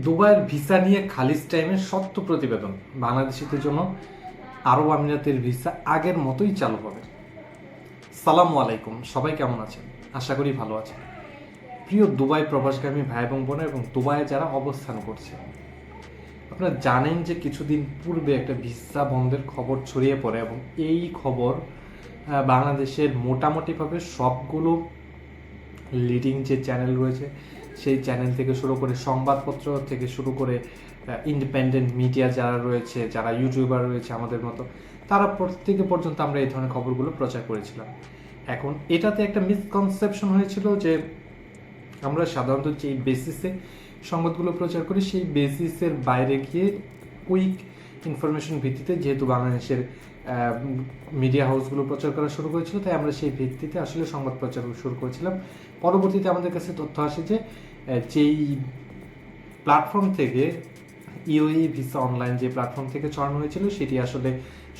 দুবাইয়ের ভিসা নিয়ে খালিজ টাইমের সত্য প্রতিবেদন। বাংলাদেশিদের জন্য আরব আমিরাতের ভিসা আগের মতোই চালু হবে। সালামু আলাইকুম, সবাই কেমন আছেন? আশা করি ভালো আছেন। প্রিয় দুবাই প্রবাসগামী ভাই এবং বোন এবং দুবাইয়ে যারা অবস্থান করছে আপনারা জানেন যে কিছুদিন পূর্বে একটা ভিসা বন্ধের খবর ছড়িয়ে পড়ে এবং এই খবর বাংলাদেশের মোটামুটিভাবে সবগুলো লিডিং যে চ্যানেল রয়েছে সেই চ্যানেল থেকে শুরু করে সংবাদপত্র থেকে শুরু করে ইন্ডিপেন্ডেন্ট মিডিয়া যারা রয়েছে, যারা ইউটিউবার রয়েছে আমাদের মতো, তারা প্রত্যেকে পর্যন্ত আমরা এই ধরনের খবরগুলো প্রচার করেছিলাম। এখন এটাতে একটা মিসকনসেপশন হয়েছিল যে আমরা সাধারণত যে বেসিসে সংবাদগুলো প্রচার করি, সেই বেসিসের বাইরে গিয়ে কুইক ইনফরমেশন ভিত্তিতে যেহেতু বাংলাদেশের মিডিয়া হাউসগুলো প্রচার করা শুরু করেছিল, তাই আমরা সেই ভিত্তিতে আসলে সংবাদ প্রচার শুরু করেছিলাম। পরবর্তীতে আমাদের কাছে তথ্য আসে যে যেই প্ল্যাটফর্ম থেকে ইউই ভিসা অনলাইন যে প্ল্যাটফর্ম থেকে ছড়ানো হয়েছিল, সেটি আসলে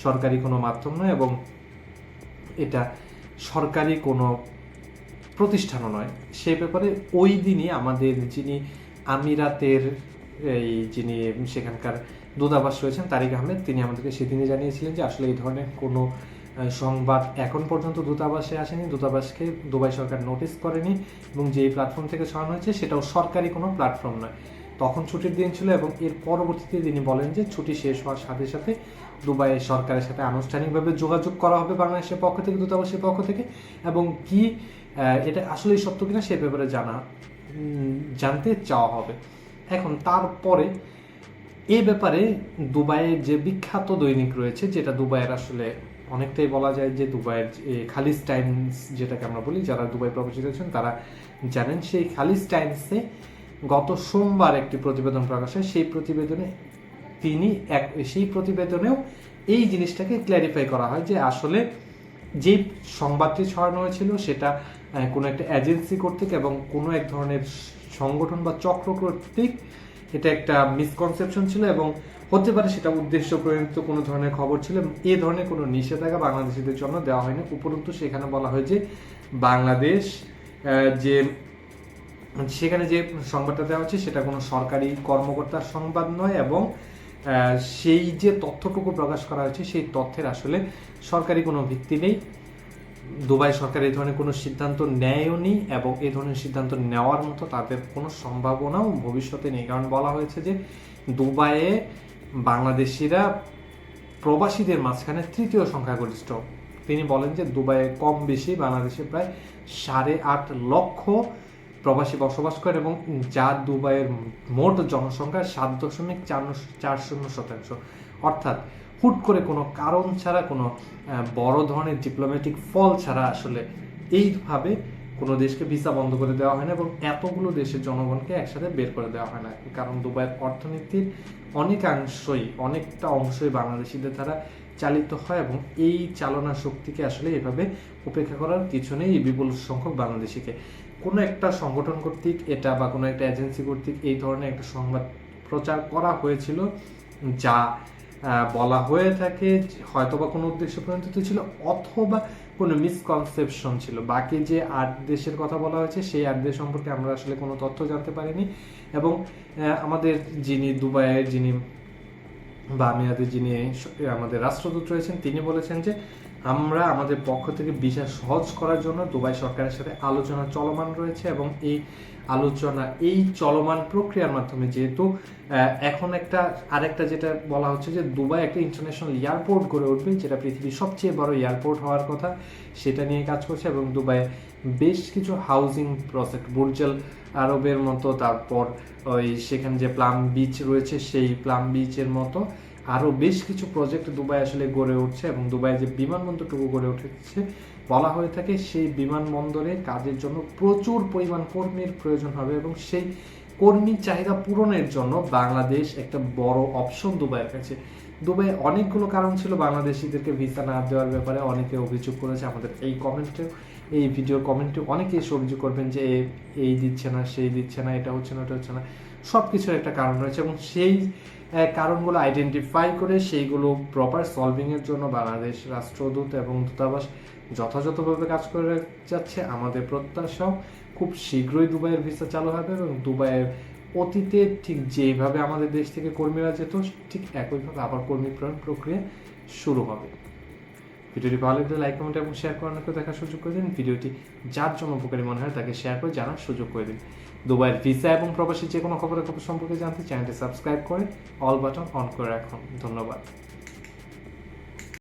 সরকারি কোনো মাধ্যম নয় এবং এটা সরকারি কোনো প্রতিষ্ঠানও নয়। সে ব্যাপারে ওই দিনই আমাদের যিনি আমিরাতের, এই যিনি সেখানকার দূতাবাস রয়েছেন তারিক আহমেদ। তিনি আমাদেরকে সেদিনই জানিয়েছিলেন যে আসলে এই ধরনের কোনো সংবাদ এখন পর্যন্ত দূতাবাসে আসেনি। দূতাবাসকে দুবাই সরকার নোটিস করেনি এবং যে প্ল্যাটফর্ম থেকে ছড়ানো হয়েছে সেটাও সরকারি কোনো প্ল্যাটফর্ম নয়। তখন ছুটির দিন ছিল এবং এর পরবর্তীতে তিনি বলেন যে ছুটি শেষ হওয়ার সাথে সাথে দুবাই সরকারের সাথে আনুষ্ঠানিকভাবে যোগাযোগ করা হবে বাংলাদেশের পক্ষ থেকে, দূতাবাসের পক্ষ থেকে এবং কি এটা আসলেই সত্য কিনা সে ব্যাপারে জানা জানতে চাওয়া হবে। এখন তারপরে এই ব্যাপারে দুবাইয়ের যে বিখ্যাত দৈনিক রয়েছে, যেটা দুবাইয়ের আসলে অনেকটাই বলা যায় যে দুবাইয়ের খালিজ টাইমস যেটাকে আমরা বলি, যারা দুবাই প্রবাসী রয়েছেন তারা জানেন সেই খালিজ টাইমসে গত সোমবার একটি প্রতিবেদন প্রকাশ হয়। সেই প্রতিবেদনে তিনি এক, সেই প্রতিবেদনেও এই জিনিসটাকে ক্ল্যারিফাই করা হয় যে আসলে যে সংবাদটি ছড়ানো হয়েছিল, সেটা কোনো একটা এজেন্সি কর্তৃক এবং কোনো এক ধরনের সংগঠন বা চক্র কর্তৃক এটা একটা মিসকনসেপশন ছিল এবং হতে পারে সেটা উদ্দেশ্য প্রণীত কোনো ধরনের খবর ছিল। এ ধরনের কোনো নিষেধাজ্ঞা বাংলাদেশিদের জন্য দেওয়া হয়নি। উপরন্তু সেখানে বলা হয় যে বাংলাদেশ যে, সেখানে যে সংবাদটা দেওয়া হচ্ছে সেটা কোনো সরকারি কর্মকর্তার সংবাদ নয় এবং সেই যে তথ্যটুকু প্রকাশ করা হয়েছে সেই তথ্যের আসলে সরকারি কোনো ভিত্তি নেই। দুবাই সরকার এই ধরনের কোনো সিদ্ধান্ত নেয়ও নি এবং এই ধরনের সিদ্ধান্ত নেওয়ার মতো তাদের কোনো সম্ভাবনাও ভবিষ্যতে নেই। কারণ বলা হয়েছে যে দুবাইয়ে বাংলাদেশিরা প্রবাসীদের মাঝখানে তৃতীয় সংখ্যাগরিষ্ঠ। তিনি বলেন যে দুবাইয়ে কম বেশি বাংলাদেশে প্রায় সাড়ে আট লক্ষ প্রবাসী বসবাস করে এবং যা দুবাইয়ের মোট জনসংখ্যার সাত দশমিক চার চার শূন্য শতাংশ। অর্থাৎ হুট করে কোনো কারণ ছাড়া, কোনো বড় ধরনের ডিপ্লোম্যাটিক ফল ছাড়া আসলে এইভাবে কোনো দেশকে ভিসা বন্ধ করে দেওয়া হয় না এবং এতগুলো দেশের জনগণকে একসাথে বের করে দেওয়া হয় না। কারণ দুবাইয়ের অর্থনীতির অনেকাংশই, অনেকটা অংশই বাংলাদেশিদের দ্বারা চালিত হয় এবং এই চালনা শক্তিকে আসলে এভাবে উপেক্ষা করার কিছু নেই বিপুল সংখ্যক বাংলাদেশিকে। কোনো একটা সংগঠন কর্তৃক এটা বা কোনো একটা এজেন্সি কর্তৃক এই ধরনের একটা সংবাদ প্রচার করা হয়েছিল যা বলা হয়ে থাকে হয়তোবা কোনো উদ্দেশ্য প্রণীত ছিল অথবা কোনো মিসকনসেপশন ছিল। বাকি যে আট দেশের কথা বলা হয়েছে, সেই আট দেশ সম্পর্কে আমরা আসলে কোনো তথ্য জানতে পারিনি। এবং আমাদের যিনি দুবাইয়ের যিনি বা মেয়াদে যিনি আমাদের রাষ্ট্রদূত রয়েছেন, তিনি বলেছেন যে আমরা আমাদের পক্ষ থেকে ভিসা সহজ করার জন্য দুবাই সরকারের সাথে আলোচনা চলমান রয়েছে এবং এই আলোচনা, এই চলমান প্রক্রিয়ার মাধ্যমে যেহেতু এখন একটা, আরেকটা যেটা বলা হচ্ছে যে দুবাই একটা ইন্টারন্যাশনাল এয়ারপোর্ট গড়ে উঠবে, যেটা পৃথিবীর সবচেয়ে বড় এয়ারপোর্ট হওয়ার কথা, সেটা নিয়ে কাজ করছে এবং দুবাই বেশ কিছু হাউজিং প্রজেক্ট বুর্জাল আরবের মতো, তারপর ওই সেখানে যে প্লাম বিচ রয়েছে, সেই প্লাম বিচের মতো আরও বেশ কিছু প্রজেক্ট দুবাই আসলে গড়ে উঠছে এবং দুবাই যে বিমানবন্দরটুকু গড়ে উঠেছে, বলা হয়ে থাকে সেই বিমানবন্দরে কাজের জন্য প্রচুর পরিমাণ কর্মীর প্রয়োজন হবে এবং সেই কর্মী চাহিদা পূরণের জন্য বাংলাদেশ একটা বড় অপশন দুবাইয়ের কাছে। দুবাই অনেকগুলো কারণ ছিল, বাংলাদেশিদেরকে ভিসা না দেওয়ার ব্যাপারে অনেকে অভিযোগ করেছে, আমাদের এই কমেন্টে এই ভিডিওর কমেন্টে অনেকে এসে অভিযোগ করবেন যে এই দিচ্ছে না, সেই দিচ্ছে না, এটা হচ্ছে না, ওটা হচ্ছে না। সব কিছুর একটা কারণ রয়েছে এবং সেই কারণগুলো আইডেন্টিফাই করে সেইগুলো প্রপার সলভিংয়ের জন্য বাংলাদেশ রাষ্ট্রদূত এবং দূতাবাস যথাযথভাবে কাজ করে যাচ্ছে। আমাদের প্রত্যাশাও খুব শীঘ্রই দুবাইয়ের ভিসা চালু হবে এবং দুবাইয়ের অতীতে ঠিক যেভাবে আমাদের দেশ থেকে কর্মীরা যেত, ঠিক একইভাবে আবার কর্মী প্রেরণ প্রক্রিয়া শুরু হবে। ভিডিওটি ভালো লাগলে লাইক, কমেন্ট এবং শেয়ার করে অনেকে দেখার সুযোগ করে দিন। ভিডিওটি যার জন্য উপকারী মনে হয় তাকে শেয়ার করে জানার সুযোগ করে দিন। দুবাইয়ের ভিসা এবং প্রবাসী যে কোনো খবরের খবর সম্পর্কে জানতে চ্যানেলটি সাবস্ক্রাইব করে অল বাটন অন করে রাখুন। ধন্যবাদ।